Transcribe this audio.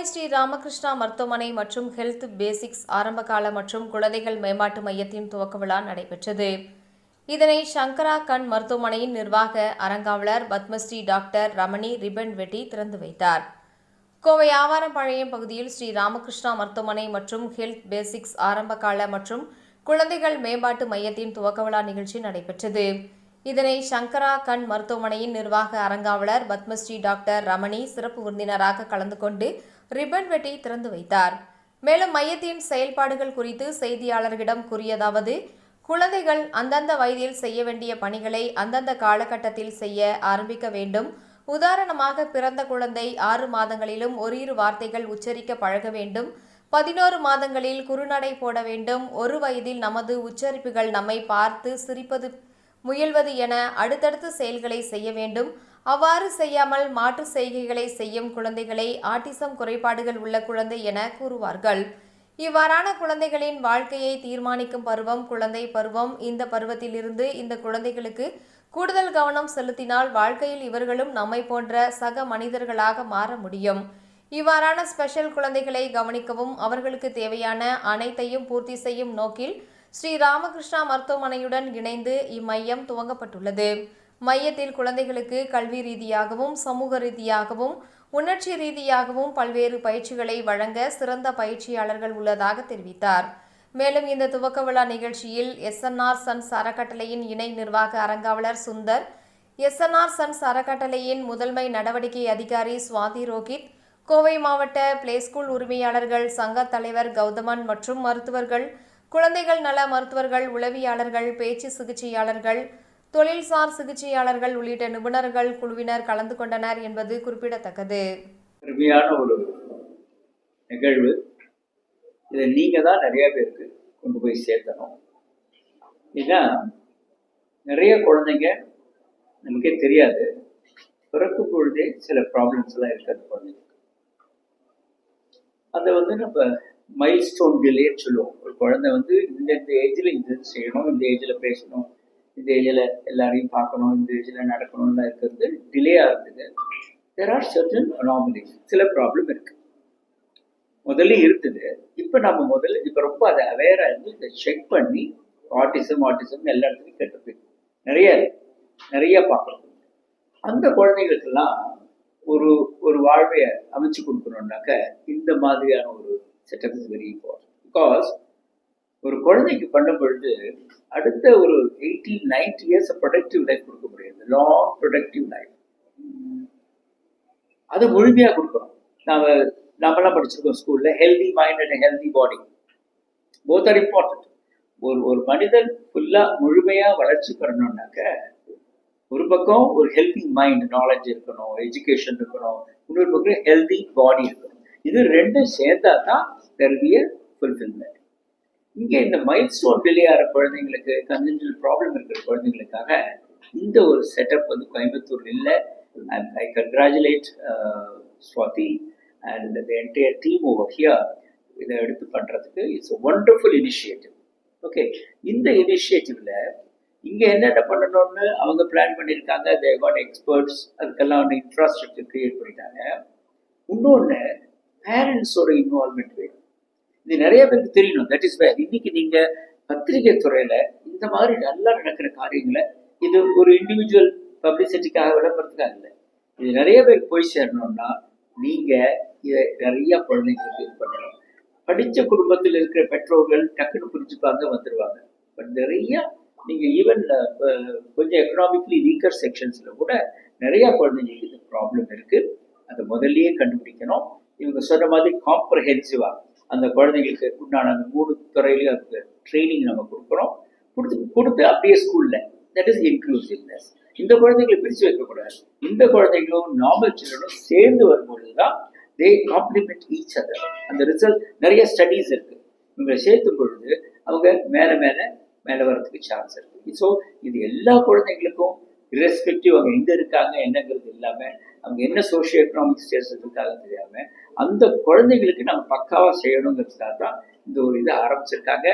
கோவை ஸ்ரீ ராமகிருஷ்ணா மருத்துவமனை மற்றும் health basics ஆரம்பகால மற்றும் குழந்தைகள் மேம்பாட்டு மையத்தின் துவக்க விழா நடைபெற்றது. இதனை சங்கரா கண் மருத்துவமனையின் நிர்வாக அரங்காவலர் பத்மஸ்ரீ டாக்டர் ரமணி ரிபன் வெட்டி திறந்து வைத்தார். கோவை ஆவாரம்பாளையம் பகுதியில் ஸ்ரீ ராமகிருஷ்ணா மருத்துவமனை மற்றும் ஹெல்த் பேசிக்ஸ் ஆரம்பகால மற்றும் குழந்தைகள் மேம்பாட்டு மையத்தின் துவக்க விழா நிகழ்ச்சி நடைபெற்றது. இதனை சங்கரா கண் மருத்துவமனையின் நிர்வாக அரங்காவலர் பத்மஸ்ரீ டாக்டர் ரமணி சிறப்பு விருந்தினராக கலந்து கொண்டு ரிப்பன் வெட்டி திறந்து வைத்தார். மேலும் மையத்தின் செயல்பாடுகள் குறித்து செய்தியாளர்களிடம் கூறியதாவது குழந்தைகள் அந்தந்த வயதில் செய்ய வேண்டிய பணிகளை அந்தந்த காலகட்டத்தில் செய்ய ஆரம்பிக்க வேண்டும். உதாரணமாக பிறந்த குழந்தை ஆறு மாதங்களிலும் ஓரிரு வார்த்தைகள் உச்சரிக்க பழக வேண்டும். பதினோரு மாதங்களில் குறுநடை போட வேண்டும். ஒரு வயதில் நமது உச்சரிப்புகள் நம்மை பார்த்து சிரிப்பது முயல்வது என அடுத்தடுத்த செயல்களை செய்ய வேண்டும். அவ்வாறு செய்யாமல் மாற்று செய்கைகளை செய்யும் குழந்தைகளை ஆட்டிசம் குறைபாடுகள் உள்ள குழந்தை என கூறுவார்கள். இவ்வாறான குழந்தைகளின் வாழ்க்கையை தீர்மானிக்கும் பருவம் குழந்தை பருவம். இந்த பருவத்திலிருந்து இந்த குழந்தைகளுக்கு கூடுதல் கவனம் செலுத்தினால் வாழ்க்கையில் இவர்களும் நம்மை போன்ற சக மனிதர்களாக மாற முடியும். இவ்வாறான ஸ்பெஷல் குழந்தைகளை கவனிக்கவும் அவர்களுக்கு தேவையான அனைத்தையும் பூர்த்தி செய்யும் நோக்கில் ஸ்ரீ ராமகிருஷ்ணா மருத்துவமனையுடன் இணைந்து இம்மையம் துவங்கப்பட்டுள்ளது. மையத்தில் குழந்தைகளுக்கு கல்வி ரீதியாகவும் சமூக ரீதியாகவும் உணர்ச்சி ரீதியாகவும் பல்வேறு பயிற்சிகளை வழங்க சிறந்த பயிற்சியாளர்கள் உள்ளதாக தெரிவித்தார். மேலும் இந்த துவக்க விழா நிகழ்ச்சியில் எஸ்என்ஆர் சன்ஸ் அறக்கட்டளையின் இணை நிர்வாக அறங்காவலர் சுந்தர் எஸ்என்ஆர் சன்ஸ் அறக்கட்டளையின் முதன்மை நடவடிக்கை அதிகாரி சுவாதி ரோஹித் கோவை மாவட்ட பிளே ஸ்கூல் உரிமையாளர்கள் சங்க தலைவர் கௌதமன் மற்றும் மருத்துவர்கள் குழந்தைகள் நல மருத்துவர்கள் உளவியாளர்கள் பேச்சு சிகிச்சையாளர்கள் தொழில்சார் சிகிச்சையாளர்கள் உள்ளிட்ட நிபுணர்கள் குழுவினர் கலந்து கொண்டனர் என்பது குறிப்பிடத்தக்கது. அருமையான ஒரு நிகழ்வு. இதை நீங்கள் தான் நிறைய பேருக்கு கொண்டு போய் சேர்த்தணும். ஏன்னா நிறைய குழந்தைங்க நமக்கே தெரியாது. பிறக்கும் பொழுதே சில ப்ராப்ளம்ஸ் எல்லாம் இருக்காது குழந்தைங்களுக்கு. அதை வந்து நம்ம மைல் ஸ்டோன் டிலேன்னு சொல்லுவோம். ஒரு குழந்தை வந்து இந்த இந்த ஏஜில் இந்த இது செய்யணும் இந்த ஏஜில் பேசணும் இந்த ஏஜில் எல்லாரையும் பார்க்கணும் இந்த ஏஜில் நடக்கணும்லாம் இருக்கிறது டிலே ஆகுது தெர் ஆர் சர்டன் அனாமலிஸ் சில ப்ராப்ளம் இருக்கு. முதல்ல இருக்குது இப்போ நம்ம முதல்ல இப்போ ரொம்ப அதை அவேராக இருந்து இதை செக் பண்ணி ஆட்டிசம் ஆட்டிசம் எல்லா இடத்துலையும் கேட்டு நிறைய நிறைய பார்க்கலாம். அந்த குழந்தைகளுக்கெல்லாம் ஒரு ஒரு வாழ்வையை அமைச்சு கொடுக்கணுன்னாக்க இந்த மாதிரியான ஒரு setup is very important because ஒரு குழந்தைக்கு பண்ணும் பொழுது அடுத்த ஒரு eighteen ninety years productive life கொடுக்க முடியாது. லாங் ப்ரொடக்டிவ் லைஃப் அது முழுமையாக கொடுக்கணும். நாம் நம்மலாம் படிச்சிருக்கோம் ஸ்கூலில் healthy mind and healthy body both are important ஒரு ஒரு மனிதன் ஃபுல்லாக முழுமையாக வளர்ச்சி பெறணும்னாக்க ஒரு பக்கம் ஒரு ஹெல்தி மைண்ட் நாலேஜ் இருக்கணும் எஜுகேஷன் இருக்கணும் இன்னொரு பக்கம் ஹெல்தி பாடி இருக்கணும். இது ரெண்டும் சேர்ந்தா தான் தெரிய ஃபுல்ஃபில்மெண்ட் இங்கே இந்த மைல் ஸ்டோன் டிலே ஆகிற குழந்தைங்களுக்கு கன்ஜென்டல் ப்ராப்ளம் இருக்கிற குழந்தைங்களுக்காக இந்த ஒரு செட்டப் வந்து கோயம்புத்தூர் இல்லை. I congratulate Swathi and the entire team over here இதை எடுத்து பண்ணுறதுக்கு இட்ஸ் ஒண்டர்ஃபுல் இனிஷியேட்டிவ் ஓகே இந்த இனிஷியேட்டிவ்ல இங்கே என்னென்ன பண்ணணும்னு அவங்க பிளான் பண்ணியிருக்காங்க. தே காட் எக்ஸ்பர்ட்ஸ் அதுக்கெல்லாம் வந்து இன்ஃப்ராஸ்ட்ரக்சர் கிரியேட் பண்ணிட்டாங்க. இன்னொன்று பேரண்ட்ஸோட இன்வால்மெண்ட் வேணும். இது நிறைய பேருக்கு தெரியணும். தட் இஸ் வேர் இன்னைக்கு நீங்க பத்திரிகை துறையில இந்த மாதிரி நல்லா நடக்கிற காரியங்களை இது ஒரு இண்டிவிஜுவல் பப்ளிசிட்டிக்காக விளம்பரத்துக்காக இல்லை. இது நிறைய பேர் போய் சேரணும்னா நீங்க இதை நிறைய குழந்தைங்களுக்கு இது பண்ணணும். படித்த குடும்பத்தில் இருக்கிற பெற்றோர்கள் டக்குன்னு புரிஞ்சுப்பாங்க வந்துடுவாங்க பட் நிறைய நீங்க ஈவன் கொஞ்சம் எக்கனாமிக்லி வீக்கர் செக்ஷன்ஸ்ல கூட நிறைய குழந்தைங்களுக்கு இந்த ப்ராப்ளம் இருக்கு. அதை முதல்லயே கண்டுபிடிக்கணும். இவங்க சொன்ன மாதிரி காம்ப்ரஹென்சிவாக அந்த குழந்தைங்களுக்கு உண்டான அந்த மூணு துறையிலையும் அந்த ட்ரைனிங் நம்ம கொடுக்குறோம். கொடுத்து கொடுத்து அப்படியே ஸ்கூலில் தட் இஸ் இன்க்ளூசிவ்னஸ் இந்த குழந்தைகளை பிரித்து வைக்கக்கூடாது. இந்த குழந்தைகளும் நார்மல் சில்ட்ரனும் சேர்ந்து வரும்பொழுது தான் தே காம்ப்ளிமெண்ட் ஈச் அதர் அந்த ரிசல்ட் நிறைய ஸ்டடீஸ் இருக்குது இவங்களை சேர்த்தும் பொழுது அவங்க மேலே மேலே மேலே வர்றதுக்கு சான்ஸ் இருக்குது ஸோ இது எல்லா குழந்தைங்களுக்கும் irrespective அவங்க எங்கே இருக்காங்க என்னங்கிறது இல்லாமல் அவங்க என்ன சோஷியோ எக்கனாமிக் ஸ்டேட்டஸ் இருக்காங்க தெரியாது. அந்த குழந்தைங்களுக்கு நம்ம பக்காவாக செய்யணுங்கிறதுக்காக தான் இந்த ஒரு இதை ஆரம்பிச்சிருக்காங்க.